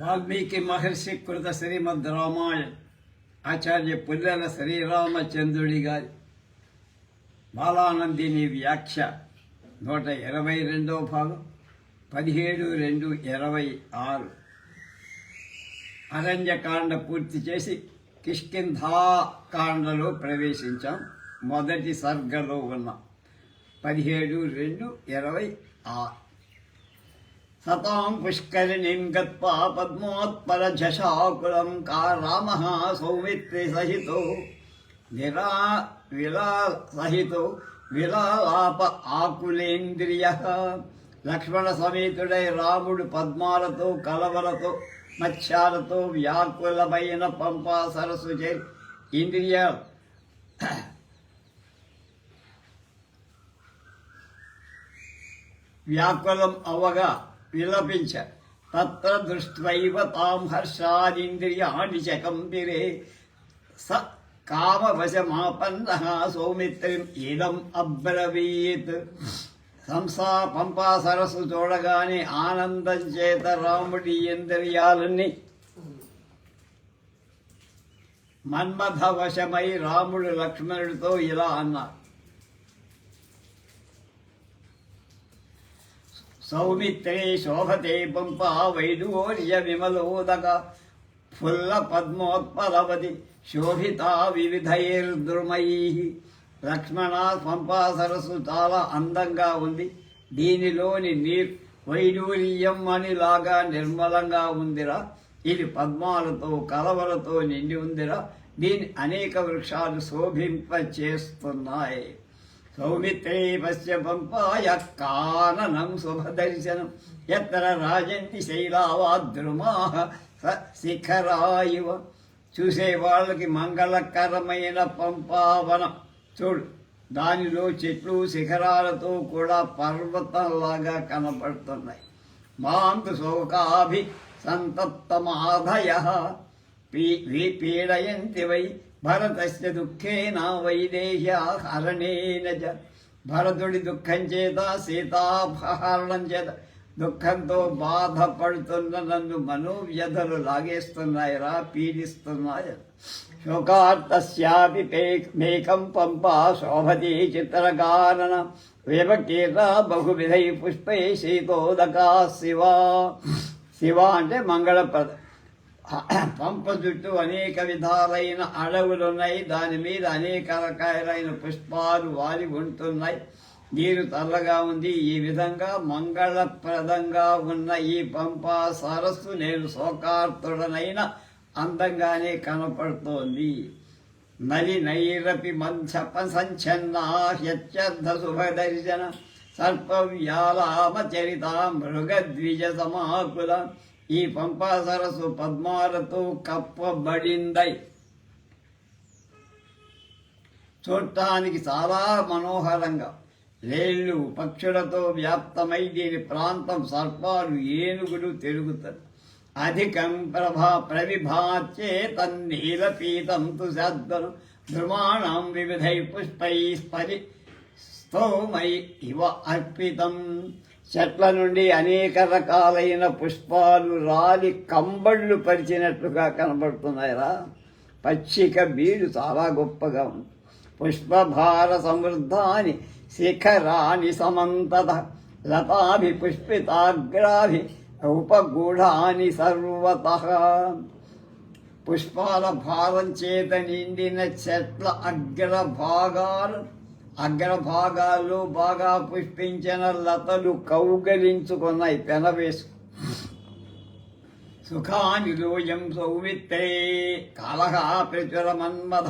వాల్మీకి మహర్షి కృత శ్రీమద్ రామాయణ ఆచార్య పుల్లెల శ్రీరామచంద్రుడి గారి బాలానందిని వ్యాఖ్య నూట ఇరవై రెండో భాగం పదిహేడు రెండు ఇరవై ఆరు. అరణ్యకాండ పూర్తి చేసి కిష్కింధాకాండలో ప్రవేశించాం. మొదటి సర్గలో ఉన్న. పదిహేడు రెండు ఇరవై ఆరు. సతాం పుష్కరిణీం గత్వా పద్మోత్పలఝషాకులం కా రామः సౌమిత్రి సహితో. నిరా విలా సహితో విలాలాప ఆకులేంద్రియ. లక్ష్మణ సమేతుడై రాముడు పద్మాలతో కలవలతో మత్స్యాలతో వ్యాకులమైన పంపా సరస్సు చే ఇంద్రియ వ్యాకులం అవగా విలపించ తత్ర దృష్ట్వైవ తాం హర్షాదింద్రియాణి చకంపిరే స కామవశమాపన్న సౌమిత్రిం ఇదం అబ్రవీత్. సంసా పంపా సరస్సు చూడగానే ఆనందం చేత రాముడి ఇంద్రియాలన్నీ మన్మథవశమై రాముడు లక్ష్మణుడితో ఇలా అన్నారు. సౌమిత్రే శోభతే పంప వైడూర్య విమలోదక. ఫుల్ల పద్మోత్పలవతి శోభిత వివిధైర్ద్రుమై లక్ష్మణ పంపా సరస్సు చాలా అందంగా ఉంది. దీనిలోని నీర్ వైడూర్యం అనిలాగా నిర్మలంగా ఉందిరా. ఇది పద్మాలతో కలవలతో నిండి ఉందిరా. దీని అనేక వృక్షాలు శోభింప చేస్తున్నాయి సౌమిత్రే పశ్య పంపాయ కాననం శుభదర్శనం. ఎత్ర రాజంతి శైలావాద్రుమా శిఖరాయువ చూసే వాళ్ళకి మంగళకరమైన పంపావనం. చూడు దానిలో చెట్లు శిఖరాలతో కూడా పర్వతంలాగా కనపడుతున్నాయి. మాంతు శోకాభి సంతప్తమాధయ పీడయంతి వై భరతస్య దుఃఖేన వైదేహ్యాహరణేన చ భరతుడి దుఃఖం చేత సీతాపహరణం చేత దుఃఖంతో బాధపడుతున్న నన్ను మనోవ్యధలు లాగేస్తున్నాయిరా పీడిస్తున్నాయి? శోకార్తస్యాపి మేకం పంప శోభతి చిత్రకారణ విభకీర్ణ బహువిధై పుష్పై శీతోదకా శివ. శివ అంటే మంగళప్రద పంప చుట్టూ అనేక విధాలైన అడవులున్నాయి. దాని మీద అనేక రకాలైన పుష్పాలు వాలి ఉంటున్నాయి. నీరు తల్లగా ఉంది. ఈ విధంగా మంగళప్రదంగా ఉన్న ఈ పంప సరస్సు నేను శోకార్తుడనైన అందంగానే కనపడుతోంది. నలి నైరపి మంచప సంచన్నాహ్యత్యర్థ శుభదర్శన సర్పవ్యాలామ చరిత మృగద్విజ సమాకుల ఈ పంపా సరస్సు పద్మాలతో కప్పబడిందై. చూడటానికి చాలా మనోహరంగా లేళ్ళు పక్షులతో వ్యాప్తమై దీని ప్రాంతం సర్పాలు ఏనుగులు తిరుగుతారు అధికం ప్రభా ప్రవిభాచ్యే తన్నీలపీతం తు సద్వను ధ్రుమాణం వివిధై పుష్పై స్పరి స్తోమై ఇవ అర్పితం. చెట్ల నుండి అనేక రకాలైన పుష్పాలు రాలి కంబళ్ళు పరిచినట్లుగా కనబడుతున్నాయిరా. పచ్చిక బీడు చాలా గొప్పగా ఉంది. పుష్పభార సమృద్ధాని శిఖరాని సమంతత లతాభి పుష్పితాగ్రాభి ఉపగూఢాని సర్వత. పుష్పాల భారం చేత నిండిన చెట్ల అగ్రభాగాలు అగ్రభాగాల్లో బాగా పుష్పించిన లతలు కౌగలించుకున్నాయి. పెనవేసు సుఖాని లోయం సౌమిత్రే కాలహ ప్రచురమన్మథ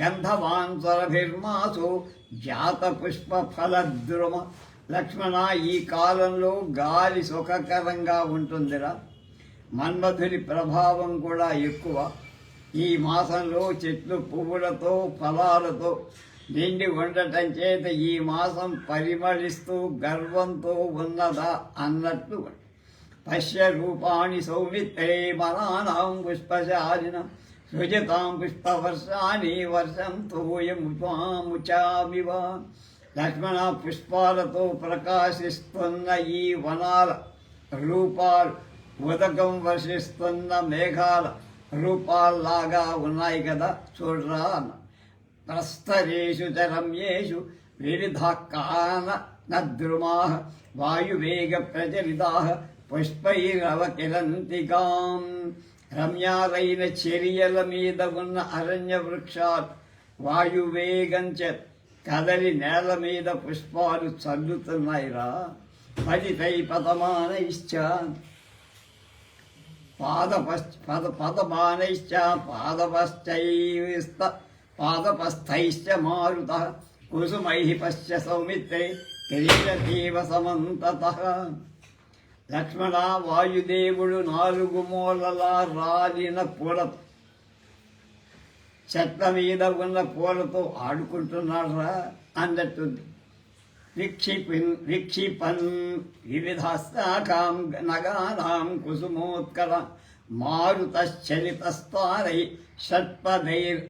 గంధవాన్ స్వరభిర్మాసు జాత పుష్ప ఫలద్రుమ లక్ష్మణ ఈ కాలంలో గాలి సుఖకరంగా ఉంటుందిరా. మన్మధుని ప్రభావం కూడా ఎక్కువ. ఈ మాసంలో చెట్లు పువ్వులతో ఫలాలతో నిండి ఉండటం చేత ఈ మాసం పరిమళిస్తూ గర్వంతో ఉన్నదా అన్నట్లు పశ్య రూపాణి సౌమిత్రే మనానాం పుష్పశాలినం. సృజతాం పుష్పవర్షాన్ని వర్షం తోయముచామివ లక్ష్మణ పుష్పాలతో ప్రకాశిస్తున్న ఈ వనాల రూపాలు ఉదకం వర్షిస్తున్న మేఘాల రూపాల్లాగా ఉన్నాయి కదా చూడరా అన్న. ప్రస్తరేషు చ రమ్యేషు వివిధాకాన నద్రుమా వాయువేగ ప్రచలితా పుష్పైరవకిరంతికాం రమ్యాలైన చెరియల మీద ఉన్న అరణ్య వృక్షాలు వాయువేగంచ కదలి నేల మీద పుష్పాలు చల్లుతున్నాయిరా. పదితై పదమానైశ్చ. పాదపశ్చ పద పదమానైశ్చ. పాదపశ్చైస్త పాదపస్థైశ్చ మారుత కుసుమై పశ్చ సౌమిత్రే కిరీటతీవ సమంతత. లక్ష్మణ వాయుదేవుడు నాలుగు మూలలా రాలిన పూల చెట్ల మీద ఉన్న పూలతో ఆడుకుంటున్నాడరా అన్నట్టుంది విక్షిపిన్ విక్షిపన్ వివిధస్తాకాం నగానాం కుసుమోత్కర మారుతశ్చలితస్తారై షట్పదైర్